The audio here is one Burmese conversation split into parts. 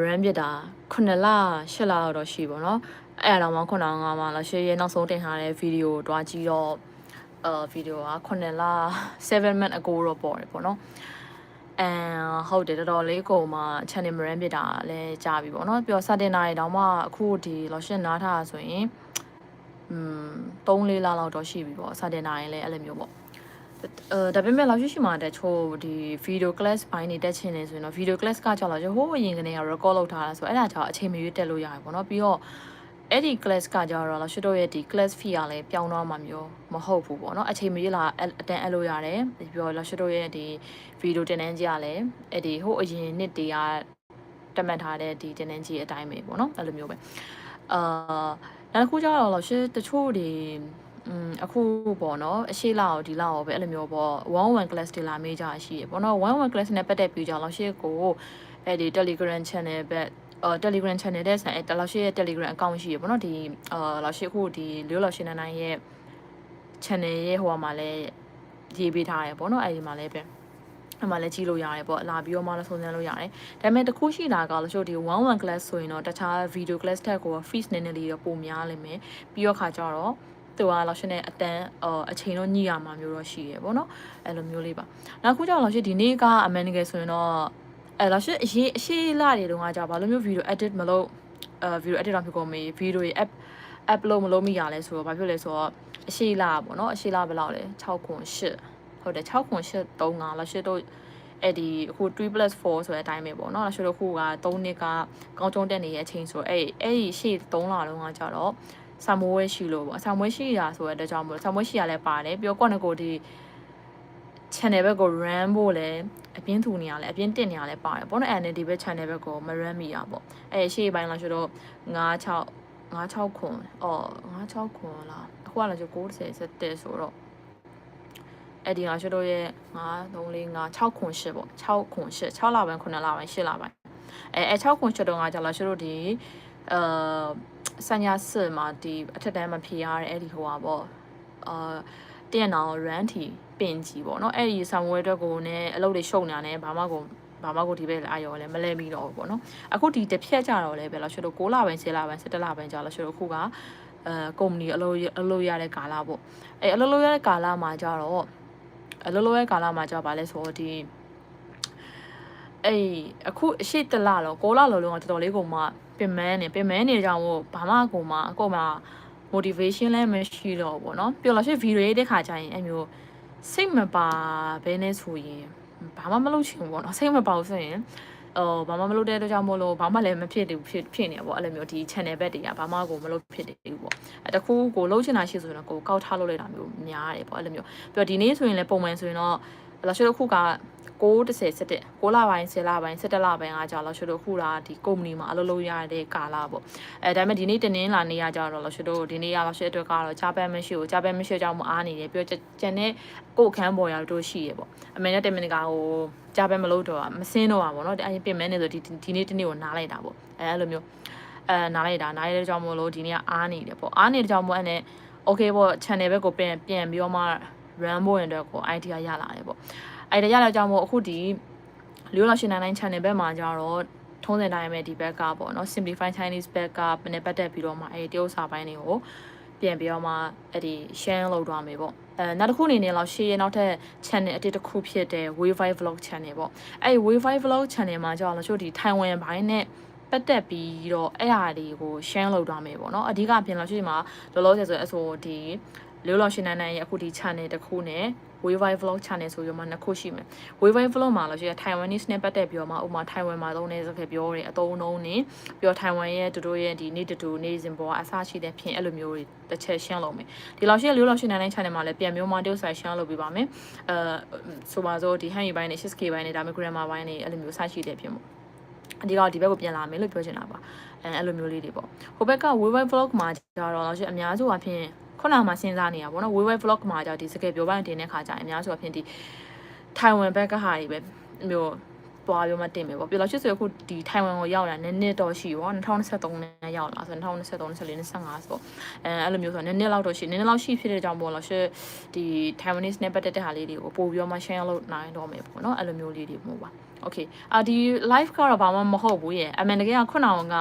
run ပြစ်တာ9လ10လတော့ရှိပါတော့အဲ့အတော့မှ9ငါမှလာရှေ့ရဲ့နောက်ဆုံးတင်ထားတဲ့ဗီဒီယိုတွားကြည့်တော့အာဗီဒီယိုက9လ7 minute ago တော့ပေါ်တယ်ပေါ့နော်အမ်ဟုတ်တယ်တော်တော်လေးကိုမှ channel run ပြစ်တာလည်းကြာပြီပေါ့နော်ပြီးတော့စတင်တာတွေတောင်မှအခုဒီလောရှင်နားထားဆိုရင်อืม3-4လလောက်တော့ရှိပြီပေါ့စတင်တာရင်လည်းအဲ့လိုမျိုးပေါ့အဲ ဒါပေမဲ့လောက်ရှိရှိမှတဲ့ချို့ဒီ video class ဘိုင်းနေတက်ချင်နေဆိုရင်တော့ video class ကကြောက်လာကျဟိုးအရင်ကနေက record လုပ်ထားတာဆိုအဲ့ဒါကြောင့်အချိန်မရွေးတက်လို့ရတယ်ပေါ့နော်ပြီးတော့အဲ့ဒီ class ကကြောက်တော့လောက်ရှိတော့ရဲ့ဒီ class fee ကလည်းပြောင်းတော့မှမျိုးမဟုတ်ဘူးပေါ့နော်အချိန်မရွေးလာအတန်းအဲ့လို့ရတယ်ပြီးတော့လောက်ရှိတော့ရဲ့ဒီ video တင်တန်းကြီးကလည်းအဲ့ဒီဟိုးအရင်နှစ်တည်းကတက်မှတ်ထားတဲ့ဒီတင်တန်းကြီးအတိုင်းပဲပေါ့နော်အဲ့လိုမျိုးပဲအာနောက်တစ်ခုကျတော့လောက်ရှိတချို့ဒီ อืมအခုပေါ့နော်အရှိလောက်ဒီလောက်ပဲအဲ့လိုမျိုးပေါ့11 class တွေလာမေးကြရှိရပေါ့နော်11 class နဲ့ပတ်သက်ပြီးကြလောက်ရှိကိုအဲ့ဒီ Telegram channel ဘက်အော် Telegram channel တဲ့ဆိုင်အဲ့လောက်ရှိရဲ့ Telegram account ရှိရပေါ့နော်ဒီအာလောက်ရှိခုဒီလျိုးလောက်ရှိနေနိုင်ရဲ့ channel ရဲ့ဟိုမှာလည်းရေးပေးထားရပေါ့နော်အဲ့ဒီမှာလည်းပဲအမှလည်းကြည့်လို့ရတယ်ပေါ့လာပြီးတော့မှလည်းစုံစမ်းလို့ရတယ်ဒါပေမဲ့တခုရှိတာကလို့ဆိုဒီ11 class ဆိုရင်တော့တခြား video class တက်ကို fees နည်းနည်းလေးတော့ပိုများလိမ့်မယ်ပြီးတော့ခါကျတော့ သူကလောက်ရှင်နဲ့အတန်းအချိန်တော့ညှိရမှာမျိုးတော့ရှိရပေါ့နော်အဲ့လိုမျိုးလေးပါနောက်ခုကျတော့လောက်ရှင်ဒီနေ့ကအမှန်တကယ်ဆိုရင်တော့အဲ့လောက်ရှင်အရေးအရှိလာတွေတုန်းကကြာဘာလို့မျိုး video edit မလုပ်အဲ video edit တော့ဖြစ်ကုန်မေး video တွေ app upload မလုပ်မိရလဲဆိုတော့ဘာဖြစ်လဲဆိုတော့အရှိလာပေါ့နော်အရှိလာဘယ်လောက်လဲ6ခွန်8ဟုတ်တယ်6ခွန်8 3 5လောက်ရှင်တို့အဲ့ဒီအခု3 4ဆိုတဲ့အတိုင်းပဲပေါ့နော်။ရှင်တို့ခုက3နှစ်ကကောင်းကျုံးတက်နေတဲ့အချိန်ဆိုအဲ့အဲ့ဒီရှေ့3လလုံးကကြတော့ ဆာမွေးရှိလို့ပေါ့ဆာမွေးရှိတာဆိုတဲ့အတွက်ကြောင့်မို့ဆာမွေးရှိရလဲပါတယ်ပြီးတော့ကော့နကိုဒီ channel ဘက်ကို run ဖို့လဲအပြင်းထူနေရလဲအပြင်းတက်နေရလဲပါတယ်ပေါ့နော်အဲ့နဲ့ဒီဘက် channel ဘက်ကိုမ run မိရပေါ့အဲ့ရှေ့ပိုင်းလာဆိုတော့9 6 9 6ခွန်အော်9 6ခွန်လားအခုကလည်းကျ90 70ဆိုတော့အဲ့ဒီငါရှိတို့ရဲ့9 3 4 5 6ခွန်8ပေါ့6ခွန်8 6လပိုင်း9လပိုင်း8လပိုင်းအဲအဲ6ခွန်8တုန်းကကြာလာရှိတို့ဒီအာ စညာစစ်မှာဒီအထက်တန်းမဖြေရတဲ့အဲ့ဒီဟိုပါပေါ့အာတည့်နောင် run ထီပင်ကြီးပေါ့နော်အဲ့ဒီဆံဝဲအတွက်ကိုနဲ့အလုပ်တွေရှုံနေတာနဲ့ဘာမှကိုဘာမှကိုဒီဘက်အာရော်လည်းမလဲမိတော့ဘူးပေါ့နော်အခုဒီတစ်ဖြက်ကြတော့လဲပဲလို့ရှိတော့6လပိုင်း10လပိုင်း17လပိုင်းကြာလို့ရှိတော့အခုကအဲကုမ္ပဏီအလုပ်အလုပ်ရတဲ့ကာလပေါ့အဲအလုပ်လုပ်ရတဲ့ကာလမှာကြတော့အလုပ်လုပ်ရတဲ့ကာလမှာကြပါလဲဆိုတော့ဒီအေးအခုအရှိတလတော့6လလောလုံးကတော်တော်လေးကိုမှ ပင်မန်းနေပင်မန်းနေကြအောင်ဘာမှကိုမှအကုန်မှ motivation လည်းမရှိတော့ဘူးเนาะပြောလို့ရှိရင် video ရေးတဲ့ခါကျရင်အဲ့မျိုးစိတ်မပါဘဲနဲ့ဆိုရင်ဘာမှမလုပ်ချင်ဘူးပေါ့နော်စိတ်မပါဘူးဆိုရင်အော်ဘာမှမလုပ်တဲ့အတွက်ကြောင့်မို့လို့ဘာမှလည်းမဖြစ်ဘူးဖြစ်ဖြစ်နေပေါ့အဲ့လိုမျိုးဒီ channel ဘက်တွေကဘာမှကိုမလုပ်ဖြစ်တယ်ဘူးပေါ့အဲတခုကိုလှုပ်ချင်တာရှိဆိုရင်တော့ကိုကောက်ထားလုပ်လိုက်တာမျိုးများတယ်ပေါ့အဲ့လိုမျိုးပြီးတော့ဒီနေ့ဆိုရင်လည်းပုံမှန်ဆိုရင်တော့လာရှိတော့ခုက 6 10 17 6လပိုင်း10လပိုင်း17လပိုင်းအားကြောင့်လောက်ရှိတော့ခုလာဒီကုမ္ပဏီမှာအလုပ်လုပ်ရတဲ့ကာလပေါ့အဲဒါပေမဲ့ဒီနေ့တင်းင်းလာနေရကြတော့လောက်ရှိတော့ဒီနေ့ရလောက်ရှိအတွက်ကတော့ဂျာပန်မရှိဘူးဂျာပန်မရှိကြောင့်မအားနေတယ်ပြီးတော့ကျန်တဲ့ကိုယ်ခန်းပေါ်ရတို့ရှိရပေါ့အမေနဲ့တမင်ကဟိုဂျာပန်မလုပ်တော့မစင်းတော့ပါပေါ့နော်အဲပြင်မဲနေဆိုဒီဒီနေ့တနေ့ကိုနားလိုက်တာပေါ့အဲအဲ့လိုမျိုးအဲနားလိုက်တာနားရတဲ့ကြောင့်မို့လို့ဒီနေ့ကအားနေတယ်ပေါ့အားနေတဲ့ကြောင့်မို့အဲ့နဲ့ okay ပေါ့ channel ဘက်ကိုပြန်ပြန်ပြီးတော့မှ run ဖို့ရင်တော့ကို idea ရလာတယ်ပေါ့ idea ရလာကြောင့်မို့အခုဒီလျိုးလောက်ရှင်နိုင် channel ဘက်မှာကြတော့ထုံးစံတိုင်းပဲဒီဘက်ကပေါ့နော် simplify chinese ဘက်ကနဲ့ပတ်သက်ပြီးတော့မှအဲဒီတရုတ်စာပိုင်းတွေကိုပြန်ပြီးတော့မှအဲ့ဒီ share လုပ်သွားမယ်ပေါ့အဲနောက်တစ်ခုအနေနဲ့လောက် share ရနောက်ထပ် channel အတစ်တစ်ခုဖြစ်တဲ့ Wi-Fi vlog channel ပေါ့အဲ့ဒီ Wi-Fi vlog channel မှာကျတော့လို့ချို့ဒီ Taiwan ဘိုင်းနဲ့ ပတ်သက်ပြီးတော့အဲ့ဟာတွေကို share လုပ်သွားမယ်ပေါ့နော်အဓိကပြင်လို့ရှိရင်မှာလောလောဆယ်ဆိုအဆိုဒီလေးလောရှင်နန်းနန်းရဲ့အခုဒီ channel တစ်ခုနဲ့ Wavai vlog channel ဆိုပြီးမှနှစ်ခုရှိမယ် Wavai vlog မှာလို့ရှိရင် Taiwanese နဲ့ပတ်သက်ပြီးတော့မှဥပမာ Taiwan မှာသုံးတဲ့စကားပြောတယ်အသုံးအနှုန်းနေပြီးတော့ Taiwan ရဲ့တူတူရဲ့ဒီနေ့တူတူနေ့စဉ်ပေါ်အစားရှိတဲ့ဖြင့်အဲ့လိုမျိုးတွေတစ်ချက်ရှင်းလုပ်မယ်ဒီလောက်ရှိလေးလောက်ရှင်းနေတဲ့ channel မှာလည်းပြန်မျိုးမှတုပ်ဆိုင်ရှင်းလုပ်ပေးပါမယ်အဲဆိုပါစို့ဒီ hand ဘိုင်းနဲ့ 6k ဘိုင်းနဲ့ဒါမှ grammar ဘိုင်းနဲ့အဲ့လိုမျိုးအစားရှိတဲ့ဖြင့်ပေါ့ အဒီကဒီဘက်ကိုပြန်လာမယ်လို့ပြောချင်တာပါအဲအဲ့လိုမျိုးလေးတွေပေါ့ဟိုဘက်က Wavai vlog မှာကျတော့လို့ရှိရင်အများစုအဖြစ်ခုနကမှစဉ်းစားနေတာပေါ့နော် Wavai vlog မှာကြောင့်ဒီစကယ်ပြောပိုင်းတင်တဲ့ခါကျရင်အများစုအဖြစ်ဒီ Taiwan ဘက်ကဟာတွေပဲမျိုးပွားပြောမှတင်မယ်ပေါ့ပြလို့ရှိဆိုအခုဒီ Taiwan ကိုရောက်လာနည်းနည်းတော့ရှိပေါ့2023နဲ့ရောက်လာဆို2023 24 25ဆိုအဲအဲ့လိုမျိုးဆိုနည်းနည်းလောက်တော့ရှိနည်းနည်းလောက်ရှိဖြစ်တဲ့ကြောင့်ပေါ့လို့ရှိဒီ Taiwanese နဲ့ပတ်သက်တဲ့ဟာလေးတွေကိုပို့ပြီးတော့မှ share လုပ်နိုင်တော့မယ်ပေါ့နော်အဲ့လိုမျိုးလေးတွေပေါ့ ပါ okay အာဒီ live ကတော့ဘာမှမဟုတ်ဘူးရဲ့အမှန်တကယ်ကခုနက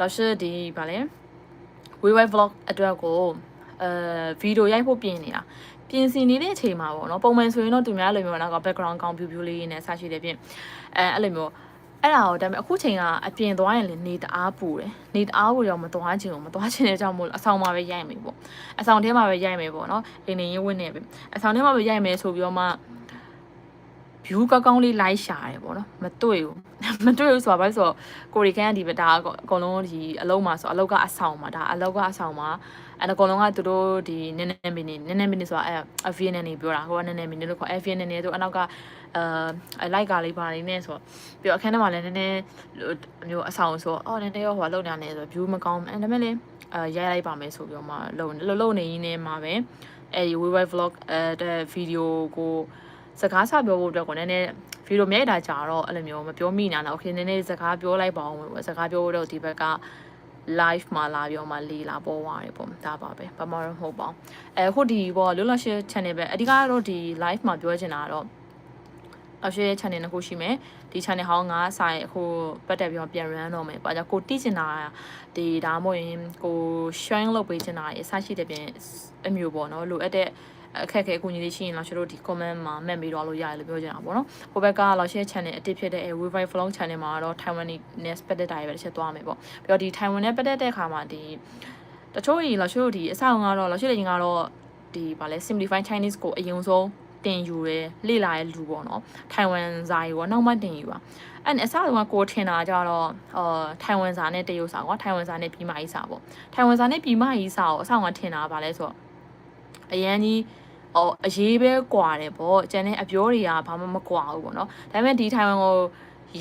老师ဒီဗာလဲ WeWi vlog အတွက်ကိုအဲဗီဒီယိုရိုက်ဖို့ပြင်နေတာပြင်ဆင်နေတဲ့အချိန်မှာပေါ့နော်ပုံမှန်ဆိုရင်တော့သူများလိုမျိုးတော့ background ကောင်း view view လေးနဲ့ဆက်ရှိတဲ့ပြင်အဲအဲ့လိုမျိုးအဲ့ဒါကိုဒါပေမဲ့အခုချိန်ကအပြင်သွားရင်လည်းနေတအားပူတယ်နေတအားပူတော့မသွားချင်ဘူးမသွားချင်တဲ့ကြောင့်မို့အဆောင်မှာပဲရိုက်မယ်ပေါ့အဆောင်ထဲမှာပဲရိုက်မယ်ပေါ့နော်အိမ်နေရင်းဝင်းနေပဲအဆောင်ထဲမှာပဲရိုက်မယ်ဆိုပြီးတော့မှ view ကောင်းကောင်းလေး like ရှာတယ်ပေါ့နော်မတွေ့ဘူးမတွေ့ဘူးဆိုတာဘာလို့ဆိုတော့ကိုရီကန်ကဒီပဲဒါအကုန်လုံးဒီအလုံးမှာဆိုအလုံးကအဆောင်မှာဒါအလုံးကအဆောင်မှာအဲ့အကုန်လုံးကသူတို့ဒီနည်းနည်းမီနီနည်းနည်းမီနီဆိုတာအဲ VN နဲ့ပြောတာဟိုကနည်းနည်းမီနီလို့ခေါ် VN နဲ့သူအနောက်ကအဲလိုက်ကလေးပါနေနေဆိုပြီးတော့အခန်းထဲမှာလည်းနည်းနည်းမျိုးအဆောင်ဆိုအော်နည်းနည်းရောဟိုလုံနေနေဆို view မကောင်းအဲ့ဒါမဲ့လေအဲရိုက်လိုက်ပါမယ်ဆိုပြီးတော့မှလုံလုံလုံနေရင်းနဲ့မှာပဲအဲဒီ WeWi vlog အဲတဲ့ဗီဒီယိုကို စကားဆပြောဖို့အတွက်ကိုနည်းနည်းဗီဒီယိုမြိုက်တာကြာတော့အဲ့လိုမျိုးမပြောမိနာတော့ okay နည်းနည်းစကားပြောလိုက်ပါအောင်ပေါ့စကားပြောဖို့တော့ဒီဘက်က live မှာလာပြောမှာလေးလာပေါ်သွားတယ်ပေါ့ဒါပါပဲဘာမှမဟုတ်ပါဘူးအဲဟိုဒီပေါ့လွတ်လပ်ရှင်း channel ပဲအဓိကတော့ဒီ live မှာပြောချင်တာကတော့အရှိရဲ့ channel တစ်ခုရှိမယ်ဒီ channel ဟောင်းငါဆိုင်ဟိုပတ်တက်ပြီးတော့ပြန် run တော့မယ်ဘာကြောင့်ကိုတိကျင်တာဒီဒါမှမဟုတ်ရင်ကို sharing လုပ်ပေးချင်တာအစရှိတဲ့ပြင်အမျိုးပေါ့နော်လိုအပ်တဲ့ အခက်အခဲအကူအညီလေးရှိရင်တော့ကျွန်တော်ဒီ comment မှာမှတ်ပြီးတော့လို့ရတယ်လို့ပြောချင်တာပေါ့နော်။ဟိုဘက်ကလောက် share channel အတစ်ဖြစ်တဲ့ Wi-Fi vlog channel မှာတော့ Taiwan နဲ့ ပတ်သက်တာတွေပဲတစ်ချက်သွားမယ်ပေါ့။ပြီးတော့ဒီ Taiwan နဲ့ပတ်သက်တဲ့အခါမှာဒီတချို့ကြီးလောက်ရှို့ဒီအဆောင်ကတော့လောက်ရှိတဲ့ရင်ကတော့ဒီဗာလဲ simplify chinese ကိုအရင်ဆုံးတင်ယူရဲလေ့လာရဲ့လူပေါ့နော်ထိုင်ဝမ်ဇာကြီးပေါ့နောက်မှတင်ယူပါအဲ့အစတုန်းကကိုထင်တာကြတော့အာထိုင်ဝမ်ဇာနဲ့တရုတ်စာကွာထိုင်ဝမ်ဇာနဲ့ပြည်မကြီးစာပေါ့ထိုင်ဝမ်ဇာနဲ့ပြည်မကြီးစာကိုအဆောင်ကထင်တာဗာလဲဆိုတော့ အရန်ကြီးအော်အရေးပဲကွာတယ်ပေါ့ကျန်တဲ့အပြောတွေကဘာမှမကွာဘူးပေါ့နော်ဒါပေမဲ့ဒီထိုင်ဝမ်ကို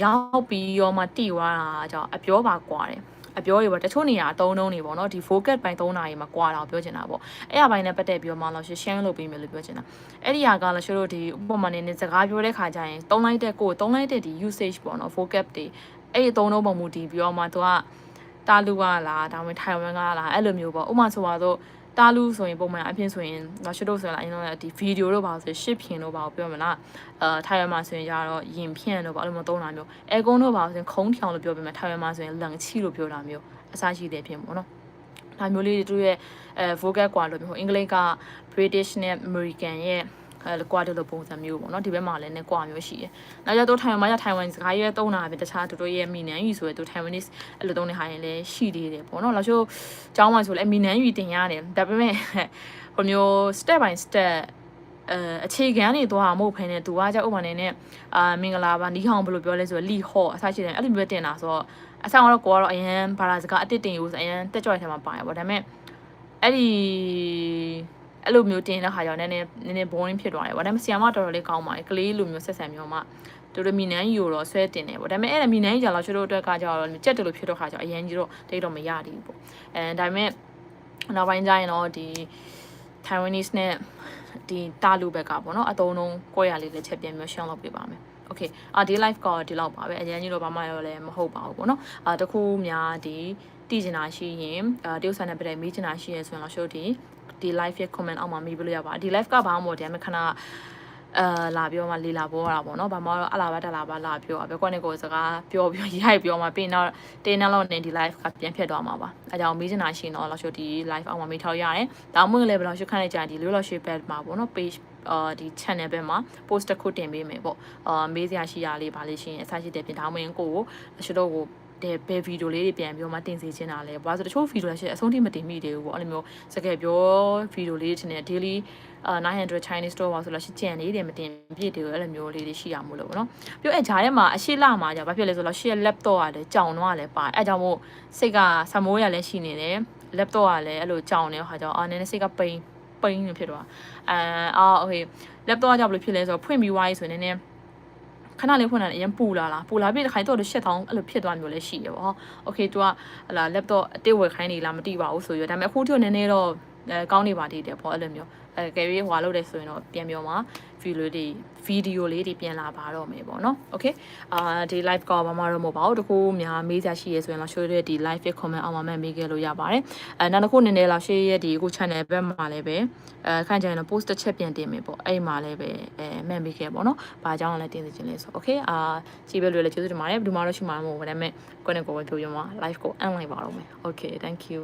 ရောက်ပြီးရောမှတိသွားတာကြောင့်အပြောပါကွာတယ်အပြောတွေပေါ့တချို့နေရာအသုံးနှုန်းတွေပေါ့နော်ဒီ focus ပိုင်းသုံးတာတွေမှာကွာတာကိုပြောချင်တာပေါ့အဲ့အပိုင်းနဲ့ပတ်သက်ပြီးတော့မှလို့ share လုပ်ပေးမယ်လို့ပြောချင်တာအဲ့ဒီဟာကလည်းရှိတို့ဒီဥပမာနေနေစကားပြောတဲ့ခါကျရင်သုံးလိုက်တဲ့ကိုသုံးလိုက်တဲ့ဒီ usage ပေါ့နော် focus တွေအဲ့ဒီသုံးနှုန်းပုံမူတည်ပြီးတော့မှသူကတာလူကလားဒါမှမဟုတ်ထိုင်ဝမ်ကလားအဲ့လိုမျိုးပေါ့ဥပမာဆိုပါတော့ တာလူဆိုရင်ပုံမှန်အဖြစ်ဆိုရင်တော့ရှိတို့ဆိုရင်အရင်တော့ဒီဗီဒီယိုတို့ပါဆိုရှစ်ဖြင်တို့ပါပြောမလားအဲထိုင်ဝမ်မှာဆိုရင်ကြတော့ရင်ဖြန့်တို့ပါအဲ့လိုမျိုးသုံးတာမျိုးအဲကုန်းတို့ပါဆိုရင်ခုံးထောင်လို့ပြောပြမယ်ထိုင်ဝမ်မှာဆိုရင်လန်ချီလို့ပြောတာမျိုးအစားရှိတဲ့ဖြစ်ပေါ့နော်ဒါမျိုးလေးတွေသူရဲ့အဲ vocal ကွာလို့မျိုးအင်္ဂလိပ်က British နဲ့ American ရဲ့ အဲကွာတယ်လို့ပုံစံမျိုးပေါ့နော်ဒီဘက်မှာလည်းနဲ့ကွာမျိုးရှိတယ်။နောက်ကျတော့ထိုင်ဝမ်မှာကျထိုင်ဝမ်စကားရဲ့တုံးတာပဲတခြားသူတို့ရဲ့မီနန်ယူဆိုရယ်သူ Taiwanese အဲ့လိုတုံးနေဟာရင်လည်းရှိသေးတယ်ပေါ့နော်။နောက်ချို့ကျောင်းမှာဆိုလည်းမီနန်ယူတင်ရတယ်။ဒါပေမဲ့ဟိုမျိုး step by step အဲအခြေခံနေသွားမဟုတ်ဖ ೇನೆ သူကကြောက်ဥပမာနေနဲ့အာမင်္ဂလာပါနီးဟောင်းဘယ်လိုပြောလဲဆိုတော့လီဟော့အစားရှိတယ်အဲ့လိုမျိုးတင်တာဆိုတော့အဆောင်ကတော့ကိုကတော့အရင်ဘာသာစကားအတစ်တင်ယူဆိုအရင်တက်ကြွတဲ့ထဲမှာပါရပေါ့ဒါပေမဲ့အဲ့ဒီ အဲ့လိုမျိုးတင်တဲ့ခါကျတော့နည်းနည်းနည်းနည်း boring ဖြစ်သွားတယ်ပေါ့ဒါပေမဲ့ဆီယမ်မတော်တော်လေးကောင်းပါတယ်ကလေးလိုမျိုးဆက်ဆံမျိုးမှတို့တို့မီနန်းယူတော့ဆွဲတင်တယ်ပေါ့ဒါပေမဲ့အဲ့ဒါမီနန်းကြီးကြောင့်ကျွန်တော်တို့အတွက်ကကြတော့ကြက်တယ်လို့ဖြစ်တော့ခါကျတော့အရင်ကြီးတော့တိတ်တော့မရသေးဘူးပေါ့အဲဒါပေမဲ့နောက်ပိုင်းကျရင်တော့ဒီ Taiwanese နဲ့ဒီတာလူဘက်ကပေါ့နော်အတုံးလုံးကိုရလေးတစ်ချက်ပြန်မျိုးရှင်းလုပ်ပေးပါမယ်โอเคအာဒီ live ကဒီလောက်ပါပဲအရင်ကြီးတော့ဘာမှရောလည်းမဟုတ်ပါဘူးပေါ့နော်အာတခုများဒီတည်ကျင်တာရှိရင်အာတရုတ်ဆန်တဲ့ပြတဲ့မေးကျင်တာရှိရဆိုရင်တော့ရှုပ်ဒီ ဒီ live ရဲ့ comment အောက်မှာမေးပြလို့ရပါဒီ live ကဘာမှမဟုတ်တယ်အမခဏအာလာပြောမှလေလာပေါ်တာပေါ့နော်ဘာမှတော့အလားပါတက်လာပါလာပြောပဲကွက်နေကိုစကားပြောပြောရိုက်ပြောမှပြီးတော့တင်းနောက်လောက်နေဒီ live ကပြန်ဖြတ်သွားမှာပါအဲကြောင့်မေးချင်တာရှိရင်တော့လောက်ရှိဒီ live အောက်မှာမေးထောက်ရတယ်ဒါမှမဟုတ်လည်းဘယ်လောက်ရှိခန့်နေကြဒီလိုလောက်ရှိ page မှာပေါ့နော် page အာဒီ channel ဘက်မှာ post တစ်ခုတင်ပေးမယ်ပေါ့အာမေးစရာရှိရလေးပါလေးရှိရင်အစားရှိတဲ့ပြင်ဒါမှမဟုတ်ကိုကိုရှိတော့ကို တဲ့ဘယ်ဗီဒီယိုလေးတွေပြန်ပြီးတော့မှတင်စီချင်တာလဲဘာလို့ဆိုတချို့ဗီဒီယိုလည်းရှိအဆုံးထိမတင်မိသေးဘူးပေါ့အဲ့လိုမျိုးစကားပြောဗီဒီယိုလေးတွေတင်တဲ့ daily 900 Chinese store ပါဆိုတော့ရှိကြံလေးတွေမတင်ပြည့်တယ်အဲ့လိုမျိုးလေးတွေရှိရမို့လို့ပေါ့နော်ပြောအဲ့ဂျာရဲမှာအရှိလမှာဂျာဘာဖြစ်လဲဆိုတော့ရှိရ laptop ကလည်းကြောင်တော့ကလည်းပါအဲ့ကြောင့်မို့စိတ်ကဆမိုးရလည်းရှိနေတယ် laptop ကလည်းအဲ့လိုကြောင်နေဟာကြောင့်အာနည်းနည်းစိတ်ကပိန်ပိန်နေဖြစ်တော့အာအော်ဟို laptop ကကြောင့်ဘယ်လိုဖြစ်လဲဆိုတော့ဖွင့်ပြီးွားရေးဆိုရင်နည်းနည်း ခဏလေးဖွင့်တာလည်းအရင်ပူလာလားပူလာပြီးတစ်ခါတော့ရှက်တောင်းအဲ့လိုဖြစ်သွားမျိုးလည်းရှိရပါဘော။ Okay သူကဟလာ laptop အတိတ်ဝယ်ခိုင်းနေလားမသိပါဘူးဆိုရဒါပေမဲ့အခုထိတော့နည်းနည်းတော့အဲကောင်းနေပါသေးတယ်ပေါ့အဲ့လိုမျိုး အဲ အဲကယ်ရီဟွာလုပ်တယ်ဆိုရင်တော့ပြန်ပြောမှာဗီဒီယိုလေးတွေဗီဒီယိုလေးတွေပြန်လာပါတော့မယ်ပေါ့နော်โอเคအာဒီ live ကဘာမှတော့မဟုတ်ပါဘူးတခုများမေးစရာရှိရဆိုရင်တော့ show ရဲ့ဒီ live ရဲ့ comment အောက်မှာမှတ်မေးခဲ့လို့ရပါတယ်အဲနောက်တစ်ခုနည်းနည်းလောက် share ရဲ့ဒီအခု channel ဘက်မှာလည်းပဲအဲခိုင်ကြရင်တော့ post တစ်ချက်ပြန်တင်မယ်ပေါ့အဲ့မှာလည်းပဲအဲမှတ်မေးခဲ့ပေါ့နော်ဘာကြောင့်လဲတင်စီခြင်းလဲဆို okay အာကြည့်ပဲလို့လည်းကျေးဇူးတင်ပါတယ်ဘယ်သူမှတော့ရှိမှာမဟုတ်ဘူးဒါပေမဲ့ကိုယ့်နဲ့ကိုယ်ပဲပြောပြမှာ live ကို end လိုက်ပါတော့မယ် okay thank you